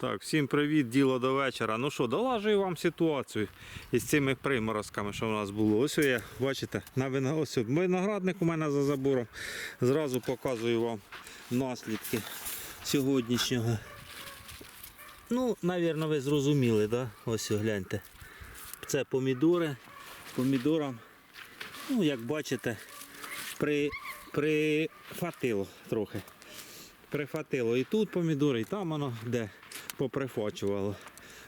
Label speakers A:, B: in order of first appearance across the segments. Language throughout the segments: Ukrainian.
A: Так, всім привіт, діло до вечора. Ну що, долажую вам ситуацію із цими приморозками, що в нас було. Ось я, бачите, на виноградник у мене за забором. Зразу показую вам наслідки сьогоднішнього. Ну, навірно, ви зрозуміли, да? Ось гляньте. Це помідори. Помідорам, ну, як бачите, при, прифатило трохи. Прифатило і тут помідори, і там воно де поприфачувало.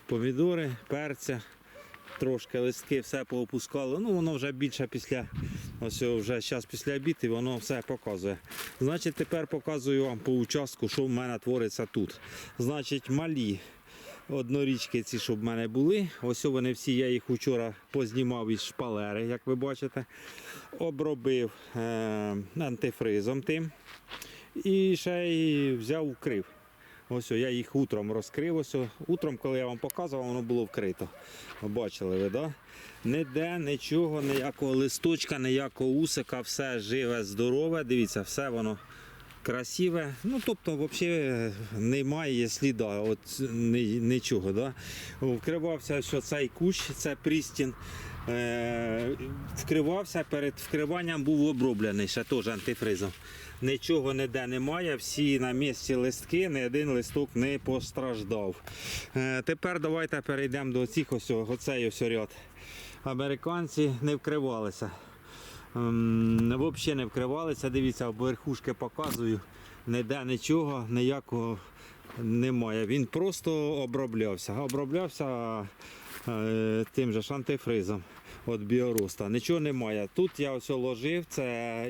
A: Помідори, перця, трошки листки, все поопускало. Ну воно вже більше після, ось вже зараз після обіду, і воно все показує. Значить, тепер показую вам по участку, що в мене твориться тут. Значить, малі однорічки ці, що в мене були. Ось вони всі, я їх вчора познімав із шпалери, як ви бачите. Обробив е- антифризом тим. І ще й взяв укрив. Ось я їх утром розкрив. Ось. Утром, коли я вам показував, воно було вкрито. Бачили ви, да? Ніде нічого, ніякого листочка, ніякого усика, все живе, здорове. Дивіться, все воно красиве. Ну, тобто, взагалі немає сліда, от нічого. Да? Вкривався, що цей кущ, це прістін. Е, вкривався, перед вкриванням був оброблений ще теж антифризом. Нічого ніде немає, всі на місці листки, ні один листок не постраждав. Е, тепер давайте перейдемо до цих ось, оцей ось ряд. Американці не вкривалися. Ем, Взагалі не вкривалися. Дивіться, верхушки показую. Ніде нічого, ніякого немає. Він просто оброблявся. Оброблявся е, тим же ж антифризом від біороста. Нічого немає. Тут я ось ложив, це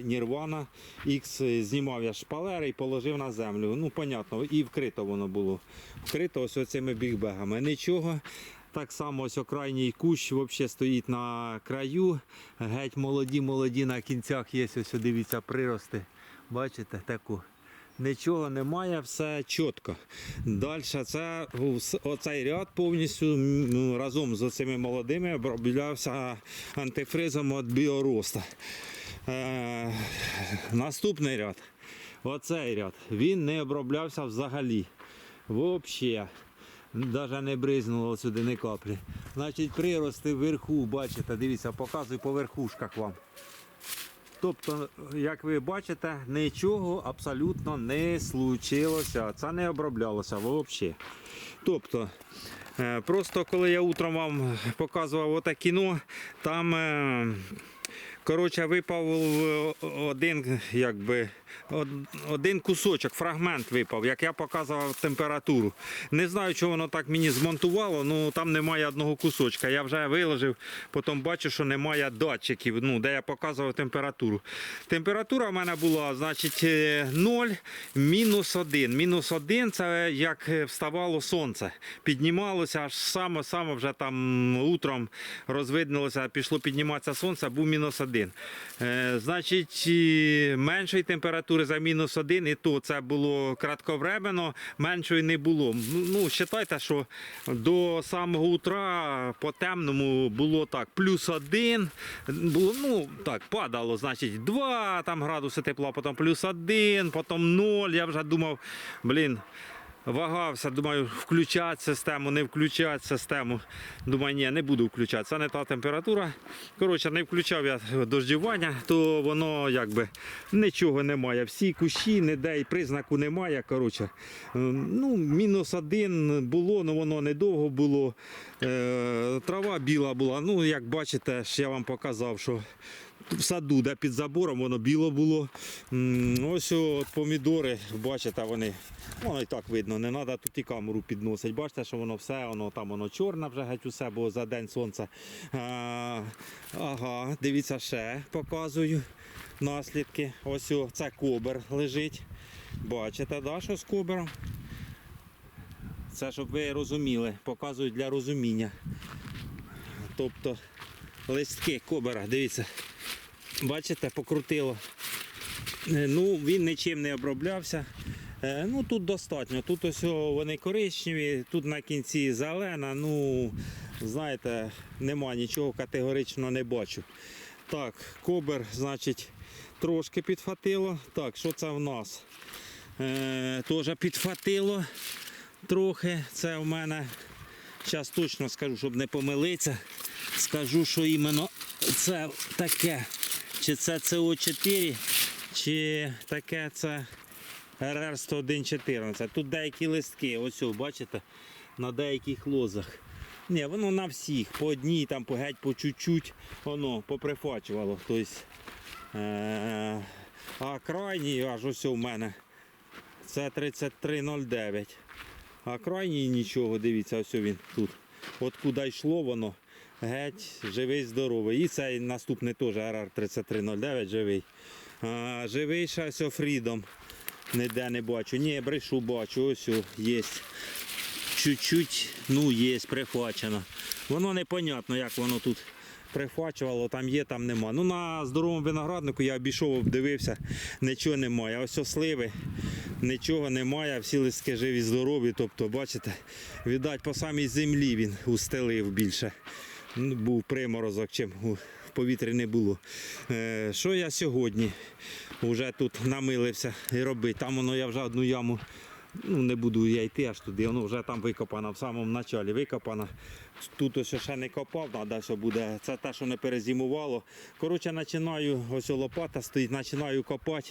A: Nirvana X, знімав я шпалери і положив на землю. Ну, понятно, і вкрито воно було. Вкрито ось цими бігбегами. Нічого. Так само ось окрайній кущ взагалі стоїть на краю. Геть молоді, молоді на кінцях є, ось дивіться, прирости. Бачите, таку. Нічого немає, все чітко. Далі це оцей ряд повністю м, разом з цими молодими оброблявся антифризом від біороста. Е, наступний ряд. Оцей ряд. Він не оброблявся взагалі. Взагалі. Навіть не бризнуло сюди ні каплі. Значить, прирости вверху, бачите, дивіться, показую по верхушках вам. Тобто, як ви бачите, нічого абсолютно не случилося. Це не оброблялося взагалі. Тобто, е, просто коли я утром вам показував оте кіно, там е, коротше, випав один, якби, один кусочок, фрагмент випав, як я показував температуру. Не знаю, чого воно так мені змонтувало, але там немає одного кусочка. Я вже виложив, потім бачу, що немає датчиків, ну, де я показував температуру. Температура в мене була, значить, е, 0, мінус 1. Мінус 1 це як е, вставало сонце. Піднімалося аж саме вже там утром розвиднилося, пішло підніматися сонце, був мінус 1. Е, значить, і меншої температури за мінус один, і то це було кратковременно, меншої не було. Ну, Ну, вважайте, що до самого утра по темному було так, плюс 1, було, ну, так, падало, значить, 2 там, градуси тепла, потім плюс один, потім 0. Я вже думав, блін. Вагався, думаю, включати систему, не включати систему. Думаю, ні, не буду включати. Це не та температура. Коротше, не включав я дождювання, то воно якби нічого немає. Всі кущі, ніде і признаку немає. Коротше, ну, мінус один було, але воно недовго було. Е, трава біла була. Ну, як бачите, я вам показав, що в саду, де під забором, воно біло було. Ось от помідори, бачите, вони. Воно і так видно, не треба тут і камеру підносити. Бачите, що воно все, воно там воно чорне вже геть усе, бо за день сонця. Ага, дивіться, ще показую наслідки. Ось о, це кобер лежить. Бачите, да, що з кобером? Це щоб ви розуміли, показую для розуміння. Тобто листки кобера, дивіться. Бачите, покрутило. Е, Ну, він нічим не оброблявся. Е, Ну, тут достатньо. Тут ось вони коричневі, тут на кінці зелена. Ну, знаєте, нема нічого категорично не бачу. Так, кобер, значить, трошки підфатило. Так, що це в нас? Е, Теж підфатило. трохи. Це в мене. Зараз точно скажу, щоб не помилитися. Скажу, що іменно це таке. Чи це СО4, чи таке це РР 10114. Тут деякі листки, ось бачите, на деяких лозах. Ні, воно на всіх, по одній, там по геть по чуть-чуть, воно поприфачувало. Тобто, е- а крайній аж ось у мене це 3309. А крайній нічого, дивіться, ось він тут. От куди йшло воно, геть, живий, здоровий. І цей наступний теж РР 3309 живий. А, живий ще ось Фрідом. Ніде не бачу. Ні, брешу бачу, ось є. Чуть-чуть, ну, є, прихвачено. Воно непонятно, як воно тут прихвачувало, там є, там нема. Ну, на здоровому винограднику я обійшов, обдивився, нічого немає. Ось о, сливи, нічого немає, всі листки живі, здорові. Тобто, бачите, віддать по самій землі він устелив більше. Ну, Був приморозок, чим в повітрі не було. Е, що я сьогодні вже тут намилився і робити? Там воно я вже одну яму ну, не буду я йти аж туди, воно вже там викопано, в самому началі викопано. Тут ось ще не копав, треба все буде. Це те, що не перезимувало. Коротше, починаю, ось лопата стоїть, починаю копати,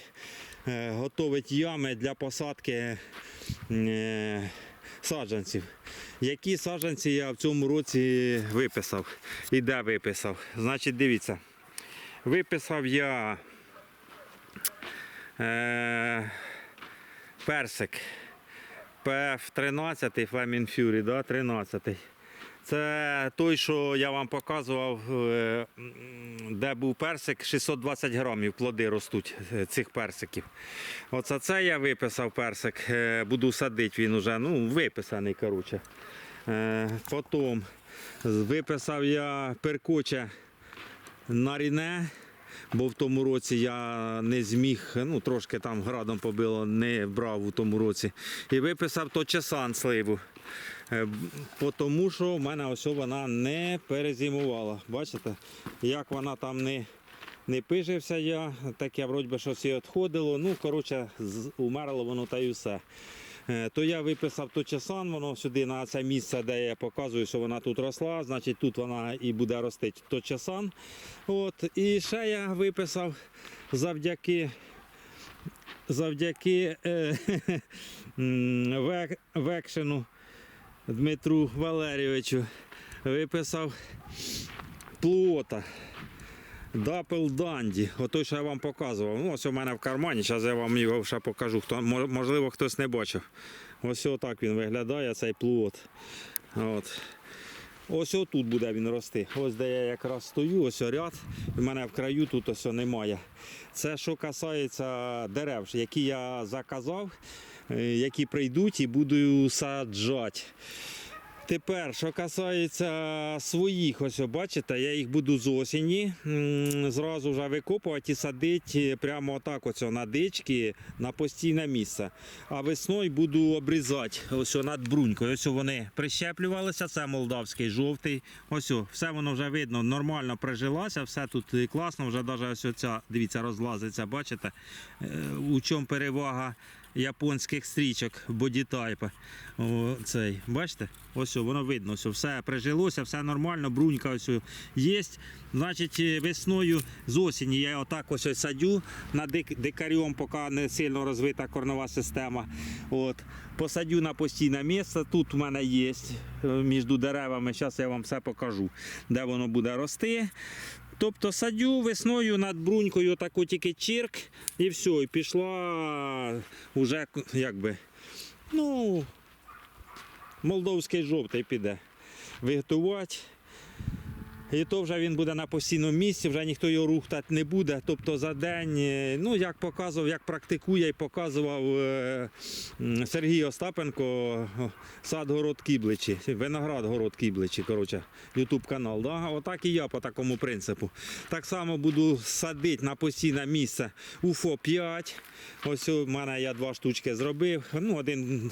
A: е, готувати ями для посадки е, саджанців. Які саджанці я в цьому році виписав і де виписав? Значить, дивіться, виписав я е, персик. PF13 Flaming Fury, да, 13. Це той, що я вам показував, е, де був персик, 620 грамів плоди ростуть е, цих персиків. Оце це я виписав персик, е, буду садити він уже, ну, виписаний, коротше. Потім виписав я перкоча на ріне, бо в тому році я не зміг, ну трошки там градом побило, не брав у тому році. І виписав то часан сливу. Е, Тому що в мене ось вона не перезимувала. Бачите, як вона там не, не пижився я, таке вроді би щось і відходило. Ну, коротше, умерло воно та й все. Е, То я виписав то часан, воно сюди на це місце, де я показую, що вона тут росла, значить тут вона і буде рости то часан. От. І ще я виписав завдяки завдяки е, м, век- векшину Дмитру Валерійовичу виписав плота. Дапл Данді, отой, що я вам показував. Ну, ось у мене в кармані, зараз я вам його ще покажу. Хто, можливо, хтось не бачив. Ось отак він виглядає, цей плод. От. Ось отут буде він рости. Ось де я якраз стою, ось ряд. У мене в краю тут ось немає. Це що касається дерев, які я заказав, які прийдуть і буду саджати. Тепер, що касається своїх, ось бачите, я їх буду з осені зразу вже викопувати і садити прямо отак ось на дички на постійне місце. А весною буду обрізати ось над брунькою. Ось вони прищеплювалися, це молдавський жовтий. Ось все воно вже видно, нормально прижилося, все тут е, класно, вже навіть ось оця, дивіться, розлазиться, бачите, Е, у чому перевага японських стрічок бодітайпа. О, цей, бачите? Ось воно видно, ось все прижилося, все нормально, брунька ось є. Значить, е, весною з осені я отак ось садю дик- дикарем, поки не сильно розвита корнова система. От. Посадю на постійне місце. Тут у мене є е, між деревами. Зараз я вам все покажу, де воно буде рости. Тобто садю весною над брунькою таку тільки чирк і все, і пішла вже якби, ну, молдовський жовтий піде виготувати. І то вже він буде на постійному місці, вже ніхто його рухтати не буде. Тобто за день, е, ну як показував, як практикує і показував е, Сергій Остапенко, сад город Кібличі, виноград город Кібличі, коротше, Ютуб канал. Да? Отак і я по такому принципу. Так само буду садити на постійне місце УФО 5. Ось у мене я два штучки зробив. Ну, один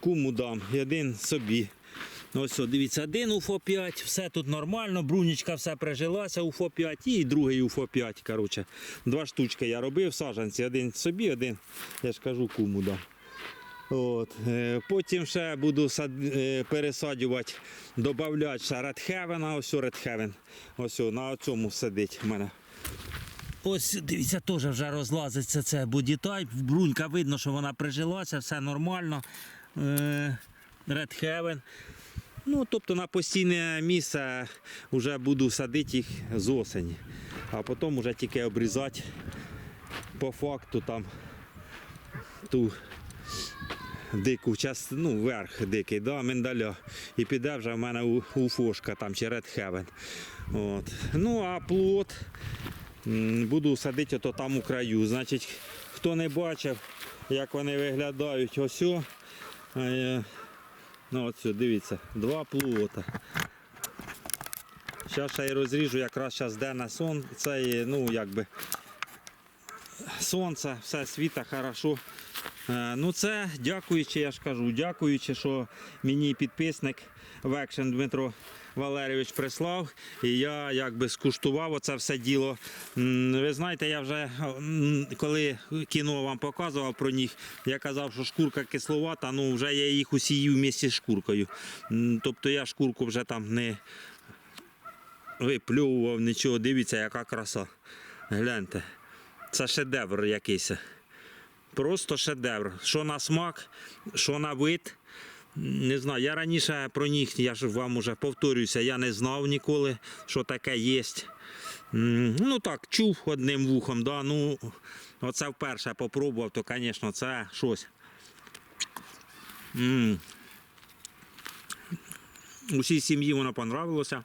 A: куму дам один собі. Ось, о, дивіться, один УФО-5, все тут нормально, брунічка все прижилася, УФО-5 і другий УФО-5. Коротше, два штучки я робив, саджанці, один собі, один, я ж кажу, куму дам. От. е, Потім ще буду сад... е, пересаджувати, додавати ще редхевена, ось редхевен. Ось на цьому сидить в мене. Ось дивіться, теж вже розлазиться це бодітайп. Брунька видно, що вона прижилася, все нормально. Heaven. Ну, тобто на постійне місце вже буду садити їх з осені, а потім вже тільки обрізати по факту там ту дику частину, ну, верх дикий, да, миндаля. І піде вже в мене у, уфошка там чи Red Heaven. От. Ну а плод буду садити ото там у краю. Значить, хто не бачив, як вони виглядають, ось. о, е, Ну, от все, дивіться, два плувота. Зараз ще й розріжу, якраз зараз на сон. Це ну якби сонце, все світа хорошо. Е, Ну це дякуючи, я ж кажу, дякуючи, що мені підписник Векшин Дмитро Валерійович прислав. І я якби скуштував оце все діло. Ви знаєте, я вже коли кіно вам показував про них, я казав, що шкурка кисловата, ну вже я їх усі їв вместе з шкуркою. Тобто я шкурку вже там не виплював, нічого. Дивіться, яка краса. Гляньте. Це шедевр якийсь. Просто шедевр. Що на смак, що на вид. Не знаю, я раніше про них, я ж вам уже повторююся, я не знав ніколи, що таке є. Ну так, чув одним вухом, да, ну, оце вперше попробував, то, звісно, це щось. Усій сім'ї воно понравилося.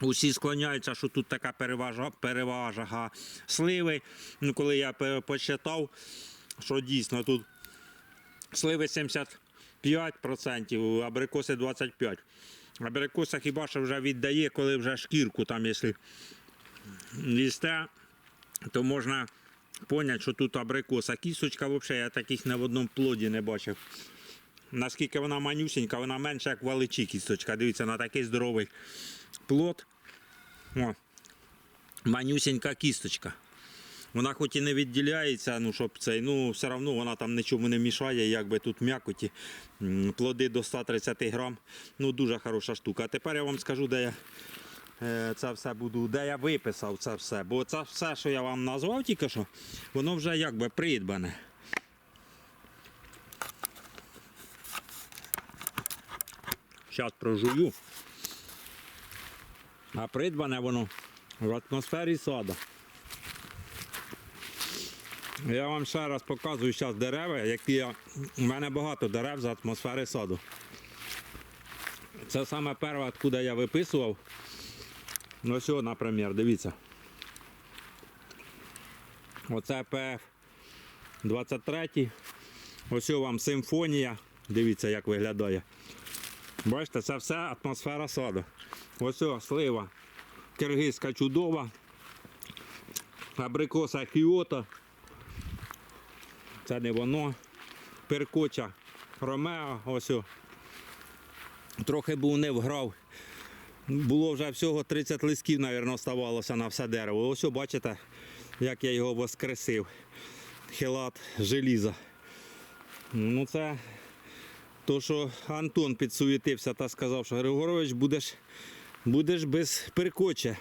A: Усі склоняються, що тут така переважа, переважа сливи. Ну, коли я почитав, що дійсно тут сливи 75%, абрикоси 25%. Абрикоса хіба що вже віддає, коли вже шкірку там, якщо їсте, то можна поняти, що тут абрикоса. Кісточка взагалі я таких ні в одному плоді не бачив. Наскільки вона манюсенька, вона менша, як валичі кісточка. Дивіться, на такий здоровий плод. О, манюсенька кісточка. Вона хоч і не відділяється, ну щоб цей, ну все одно вона там нічому не мішає, якби тут м'якоті. Плоди до 130 грам. Ну дуже хороша штука. А тепер я вам скажу, де я е, це все буду, де я виписав це все. Бо це все, що я вам назвав тільки що, воно вже якби придбане. Зараз прожую. А придбане воно в атмосфері сада. Я вам ще раз показую зараз дерева, які я. У мене багато дерев з атмосфери саду. Це саме перше, откуда я виписував. Ось, о, наприклад, дивіться. Оце ПФ 23. Ось вам симфонія. Дивіться, як виглядає. Бачите, це все атмосфера саду. Ось слива. Киргизька чудова. Абрикоса Кіото. Це не воно. Перкоча Ромео. Ось. Трохи був не вграв. Було вже всього 30 листків, мабуть, оставалося на все дерево. Ось бачите, як я його воскресив. Хелат желіза. Ну це то, що Антон підсуетився та сказав, що Григорович будеш, будеш без перкоча.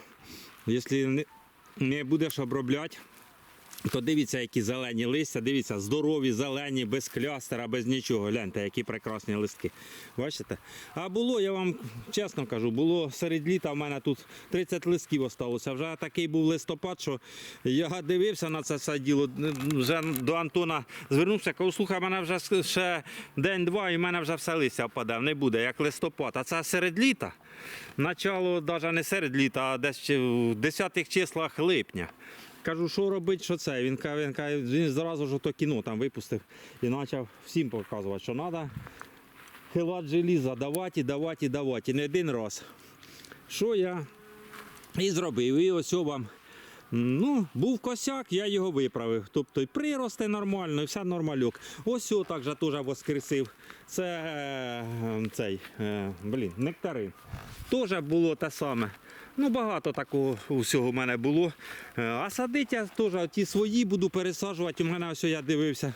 A: Якщо не будеш обробляти, то дивіться, які зелені листя, дивіться, здорові, зелені, без клястера, без нічого. Гляньте, які прекрасні листки. Бачите? А було, я вам чесно кажу, було серед літа в мене тут 30 листків осталося. Вже такий був листопад, що я дивився на це все діло. Вже до Антона звернувся, кажу, слухай, мене вже ще день-два і в мене вже все листя впаде. Не буде, як листопад. А це серед літа. Начало навіть не серед літа, а десь в 10 числах липня. Кажу, що робити, що це. Він каже, він, каже, він зразу ж то кіно там випустив і почав всім показувати, що треба хилат желіза давати, давати, давати. І не один раз. Що я і зробив. І ось вам. Ну, був косяк, я його виправив. Тобто і прирости нормально, і все нормальок. Ось так же теж воскресив. Це е, цей, е, блін, нектарин. Теж було те саме. Ну, багато такого всього в мене було. Е, А садити я теж ті свої буду пересаджувати. У мене ось я дивився.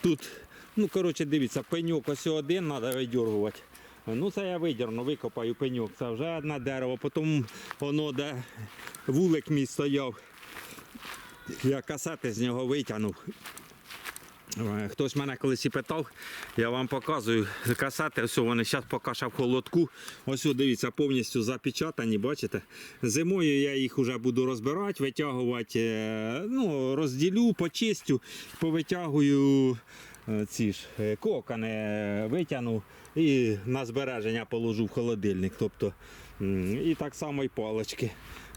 A: Тут Ну, коротше, дивіться, пеньок ось один треба видергувати. Ну, це я видерну, викопаю пеньок. Це вже одне дерево. Потім воно, де вулик мій стояв. Я касети з нього витягнув. Е, Хтось мене колись і питав, я вам показую касети, ось вони зараз поки в холодку. Ось дивіться, повністю запечатані, бачите. Зимою я їх вже буду розбирати, витягувати, е, ну, розділю, почистю, повитягую е, ці ж кокани, витягну і на збереження положу в холодильник. Тобто, і так само і палички.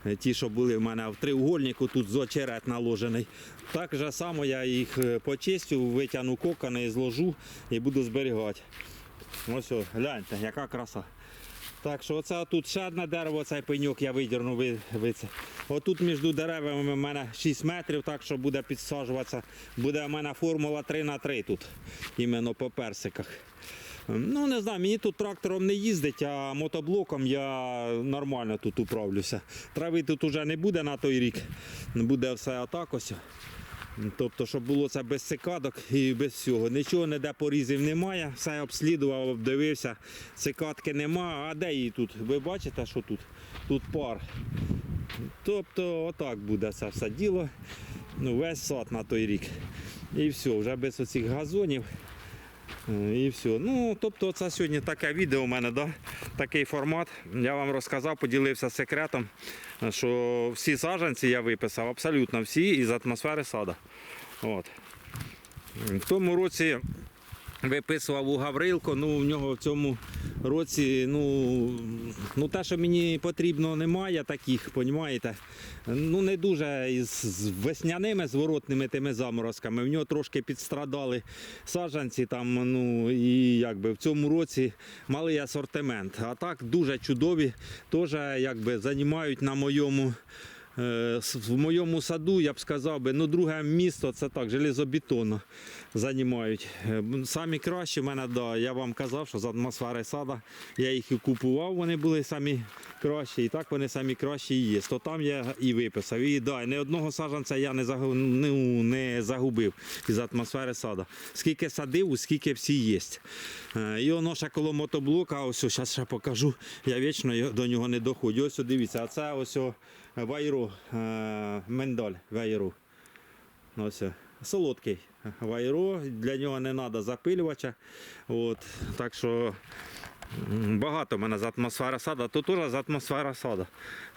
A: Е, Ті, що були в мене в треугольнику, тут зочерет наложений. Так же само я їх е, почистю, витягну кокани, зложу і буду зберігати. Ось, о, гляньте, яка краса. Так що оце тут ще одне дерево, цей пеньок я видірну. Ви, ви це. Отут між деревами в мене 6 метрів, так що буде підсаджуватися. Буде в мене формула 3 на 3 тут, іменно по персиках. Ну, не знаю, мені тут трактором не їздить, а мотоблоком я нормально тут управлюся. Трави тут уже не буде на той рік. Буде все отак. Тобто, щоб було це без цикадок і без всього. Нічого ніде порізів немає, все обслідував, обдивився. Цикадки нема. А де її тут? Ви бачите, що тут? Тут пар. Тобто, отак буде це все діло. Ну, весь сад на той рік. І все, вже без оцих газонів. Е, І все. Ну, тобто, це сьогодні таке відео у мене, да? такий формат. Я вам розказав, поділився секретом, що всі саджанці я виписав, абсолютно всі із атмосфери сада. От. В тому році виписував у Гаврилко, ну в нього в цьому році, ну, ну те, що мені потрібно, немає таких, понімаєте? Ну не дуже із весняними зворотними тими заморозками. В нього трошки підстрадали саджанці там, ну і якби в цьому році малий асортимент. А так дуже чудові, теж якби займають на моєму. Е, В моєму саду я б сказав би, ну друге місто це так, железобетонно займають. Е, Самі кращі в мене, да, я вам казав, що з атмосфери сада я їх і купував, вони були самі кращі, і так вони самі кращі є. То там я і виписав. І да, ні одного саджанця я не, загу- ну, не загубив із атмосфери сада. Скільки садив, скільки всі є. Е, І воно ще коло мотоблока, ось зараз ще покажу. Я вічно до нього не доходжу. Ось дивіться, а це ось вайру, е, мендаль вайру. Ось солодкий вайро, для нього не треба запилювача. От, так що багато в мене з атмосфери сада, тут теж з атмосфера сада.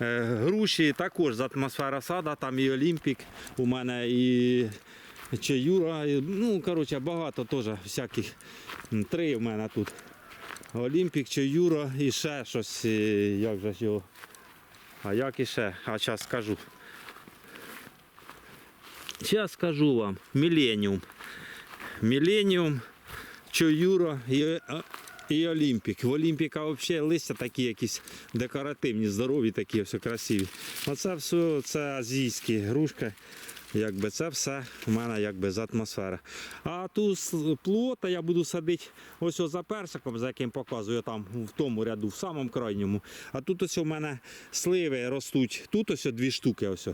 A: Е, груші також з атмосфера сада, там і Олімпік у мене, і Чаюра. і, Ну, коротше, багато теж всяких. Три в мене тут. Олімпік, Чаюра і ще щось, е, як же його. А як іще? А зараз скажу. Зараз скажу вам. Міленіум. Міленіум, Чоюро і, і Олімпік. В Олімпіка взагалі листя такі якісь декоративні, здорові, такі все красиві. Оце все це азійські грушки. Якби це все в мене якби з атмосфери. А ту плота я буду садити ось за персиком, за яким показую там в тому ряду, в самому крайньому. А тут ось у мене сливи ростуть. Тут ось дві штуки. Ось.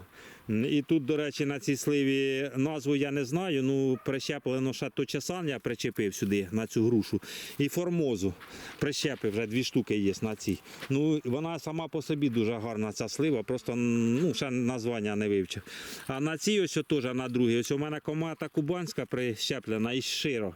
A: І тут, до речі, на цій сливі назву я не знаю. Ну, прищеплено ще точесан, я причепив сюди на цю грушу. І формозу прищепив вже дві штуки є на цій. Ну, вона сама по собі дуже гарна, ця слива, просто ну, ще названня не вивчив. А на цій ось теж на другій. Ось у мене комата кубанська прищеплена і широ.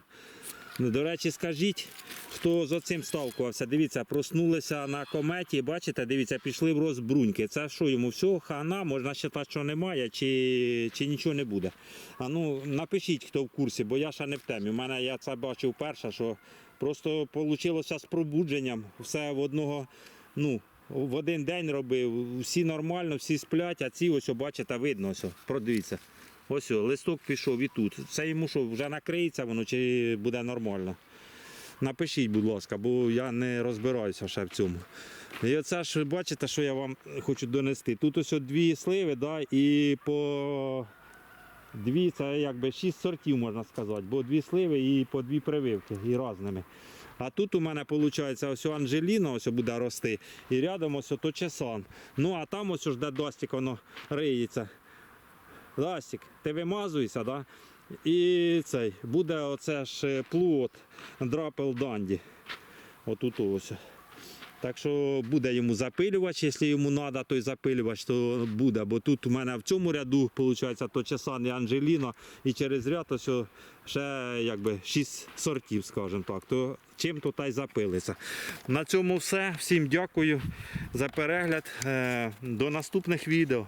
A: Ну, До речі, скажіть, хто з цим сталкувався. Дивіться, проснулися на кометі, бачите, дивіться, пішли в рост бруньки. Це що йому всього хана, можна вважати, що немає, чи, чи нічого не буде. А ну напишіть, хто в курсі, бо я ще не в темі. У мене я це бачив перше, що просто вийшло з пробудженням. Все в одного, ну. В один день робив, всі нормально, всі сплять, а ці ось, бачите, видно, ось, продивіться. Ось листок пішов і тут. Це йому що, вже накриється воно чи буде нормально? Напишіть, будь ласка, бо я не розбираюся ще в цьому. І оце ж бачите, що я вам хочу донести. Тут ось дві сливи, да, і по дві, це якби шість сортів, можна сказати, бо дві сливи і по дві прививки і різними. А тут у мене виходить ось Анжеліна ось буде рости, і рядом ось ото чесан. Ну а там ось де достік воно риється. Ластик, ти вимазуєшся, да? І цей буде оце ж плут драпел данді. Отут ось. Так що буде йому запилювач, якщо йому треба той запилювач, то буде. Бо тут у мене в цьому ряду, виходить, то часан і Анджеліна, і через ряд ось ще якби 6 сортів, скажімо так. То чим то та й запилиться. На цьому все. Всім дякую за перегляд. Е, До наступних відео.